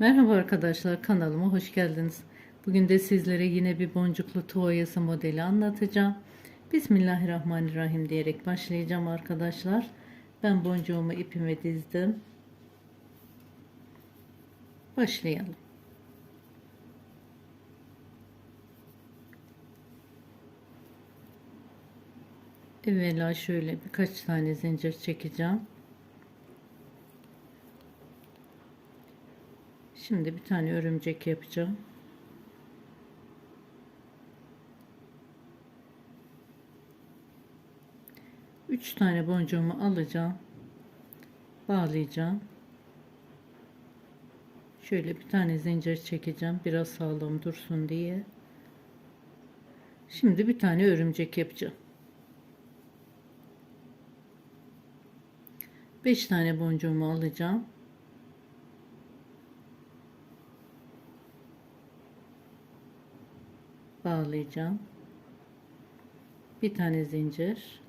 Merhaba arkadaşlar kanalıma hoş geldiniz. Bugün de sizlere yine bir boncuklu tuvayası modeli anlatacağım. Bismillahirrahmanirrahim diyerek başlayacağım arkadaşlar. Ben boncuğumu ipime dizdim. Başlayalım. Evvela şöyle birkaç tane zincir çekeceğim. Şimdi bir tane örümcek yapacağım. Üç tane boncuğumu alacağım. Bağlayacağım. Şöyle bir tane zincir çekeceğim. Biraz sağlam dursun diye. Şimdi bir tane örümcek yapacağım. 5 tane boncuğumu alacağım. Bağlayacağım. Bir tane zincir.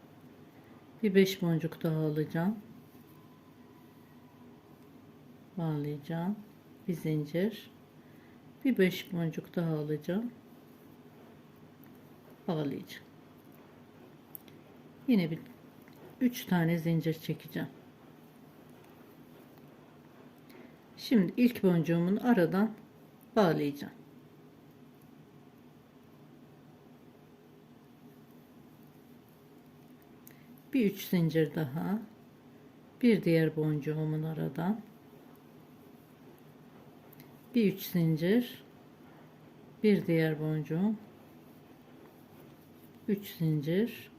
Bir 5 boncuk daha alacağım. Bağlayacağım. Bir zincir. Bir 5 boncuk daha alacağım. Bağlayacağım. Yine bir 3 tane zincir çekeceğim. Şimdi ilk boncuğumun aradan bağlayacağım. Bir üç zincir daha. Bir diğer boncuğumun aradan. Bir üç zincir. Bir diğer boncuğum. Üç zincir.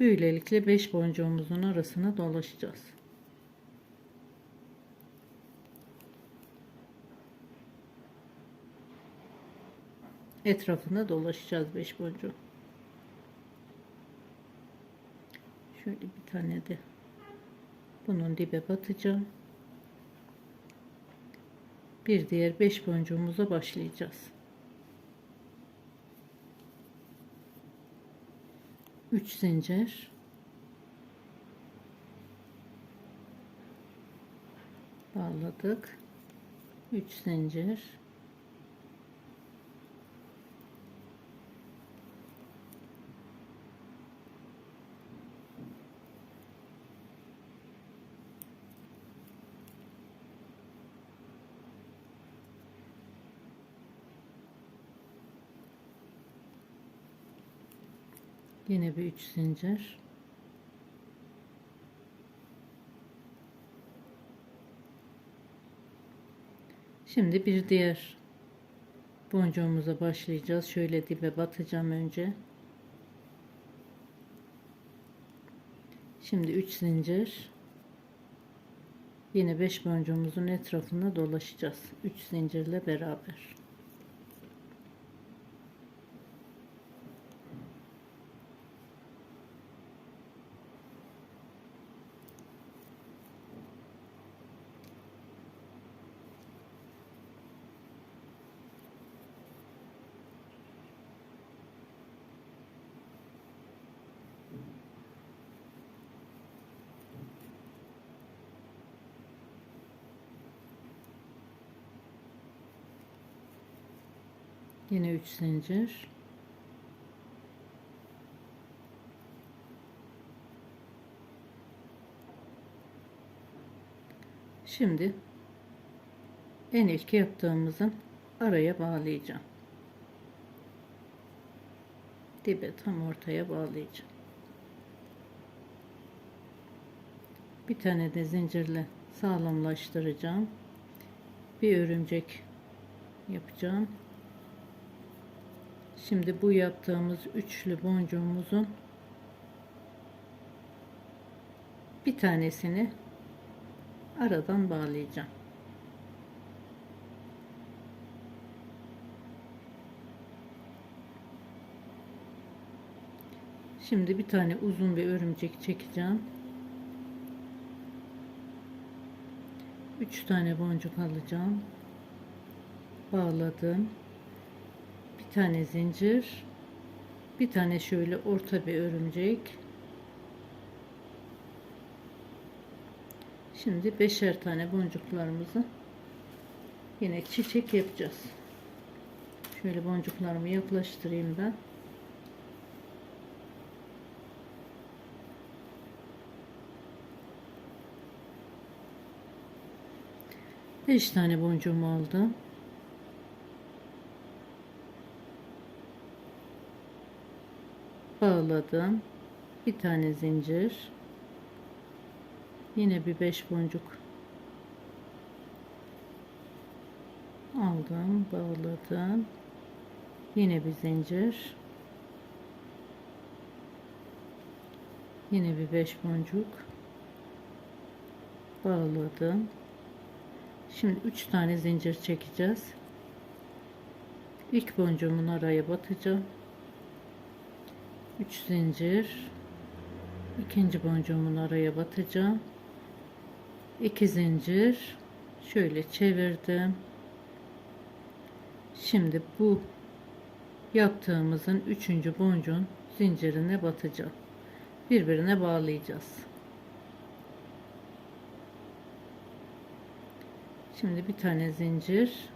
Böylelikle beş boncuğumuzun arasına dolaşacağız. etrafında dolaşacağız beş boncuk. Şöyle bir tane de bunun dibe batacağım. Bir diğer beş boncuğumuza başlayacağız. Üç zincir. Bağladık. Üç zincir. Yine bir üç zincir. Şimdi bir diğer boncuğumuza başlayacağız. Şöyle dibe batacağım önce. Şimdi 3 zincir. Yine 5 boncuğumuzun etrafında dolaşacağız. 3 zincirle beraber. Yine 3 zincir. Şimdi en ilk yaptığımızın araya bağlayacağım. Dibe tam ortaya bağlayacağım. Bir tane de zincirle sağlamlaştıracağım. Bir örümcek yapacağım. Şimdi bu yaptığımız üçlü boncuğumuzun bir tanesini aradan bağlayacağım. Şimdi bir tane uzun bir örümcek çekeceğim. Üç tane boncuk alacağım. Bağladım bir tane zincir bir tane şöyle orta bir örümcek şimdi beşer tane boncuklarımızı Yine çiçek yapacağız. Şöyle boncuklarımı yaklaştırayım ben. Beş tane boncuğumu aldım. Bağladım. Bir tane zincir. Yine bir beş boncuk aldım, bağladım. Yine bir zincir. Yine bir beş boncuk bağladım. Şimdi üç tane zincir çekeceğiz. İlk boncuğumun araya batacağım. 3 zincir. ikinci boncuğumun araya batacağım. 2 zincir. Şöyle çevirdim. Şimdi bu yaptığımızın üçüncü boncuğun zincirine batacağım. Birbirine bağlayacağız. Şimdi bir tane zincir.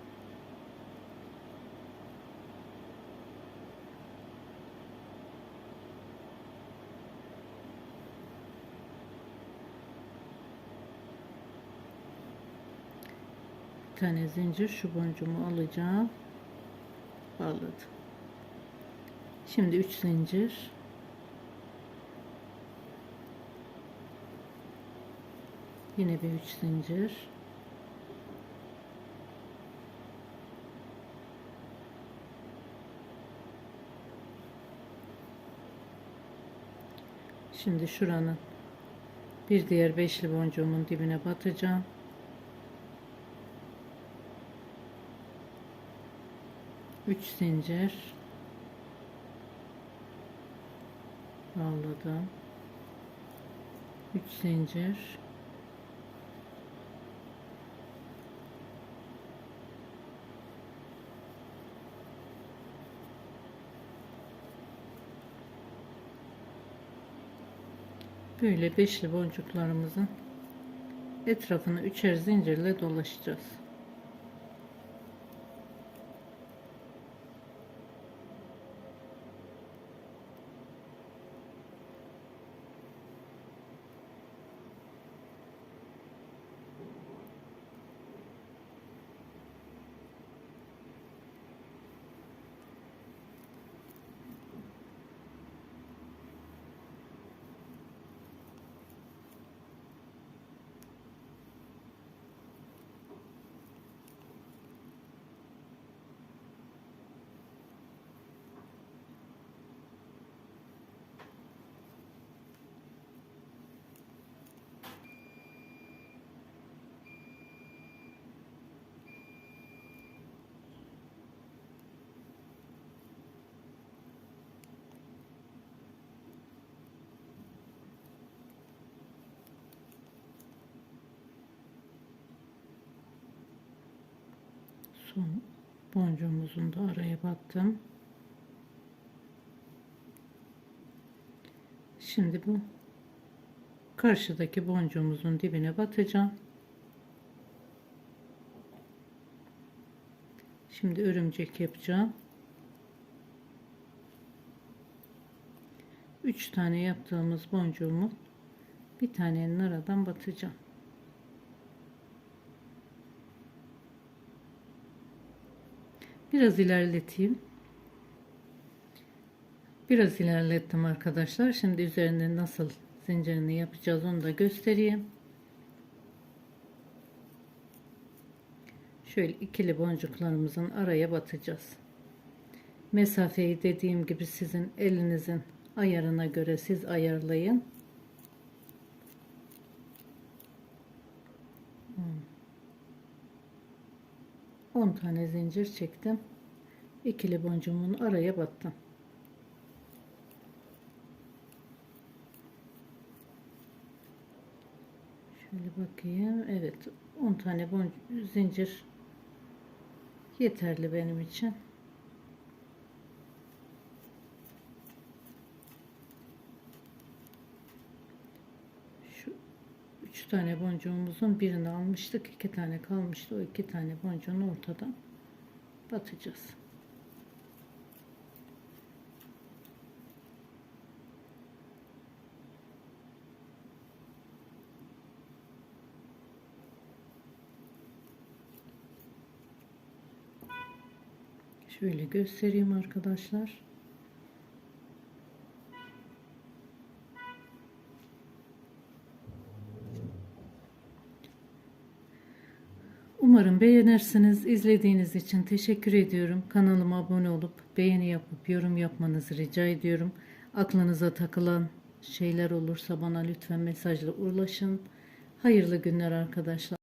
Bir tane zincir şu boncuğumu alacağım. Bağladım. Şimdi 3 zincir. Yine bir 3 zincir. Şimdi şuranın bir diğer beşli boncuğumun dibine batacağım. Üç zincir bağladım. Üç zincir Böyle beşli boncuklarımızın etrafını üçer zincirle dolaşacağız. Son boncuğumuzun da araya battım. Şimdi bu karşıdaki boncuğumuzun dibine batacağım. Şimdi örümcek yapacağım. 3 tane yaptığımız boncuğumu bir tanenin aradan batacağım. Biraz ilerleteyim. Biraz ilerlettim arkadaşlar. Şimdi üzerine nasıl zincirini yapacağız onu da göstereyim. Şöyle ikili boncuklarımızın araya batacağız. Mesafeyi dediğim gibi sizin elinizin ayarına göre siz ayarlayın. 10 tane zincir çektim. İkili boncuğumun araya battım. Şöyle bakayım. Evet 10 tane boncuk, zincir yeterli benim için. Şu 3 tane boncuğumuzun birini almıştık. iki tane kalmıştı. O iki tane boncuğunu ortadan batacağız. Şöyle göstereyim arkadaşlar. Umarım beğenirsiniz. İzlediğiniz için teşekkür ediyorum. Kanalıma abone olup beğeni yapıp yorum yapmanızı rica ediyorum. Aklınıza takılan şeyler olursa bana lütfen mesajla ulaşın. Hayırlı günler arkadaşlar.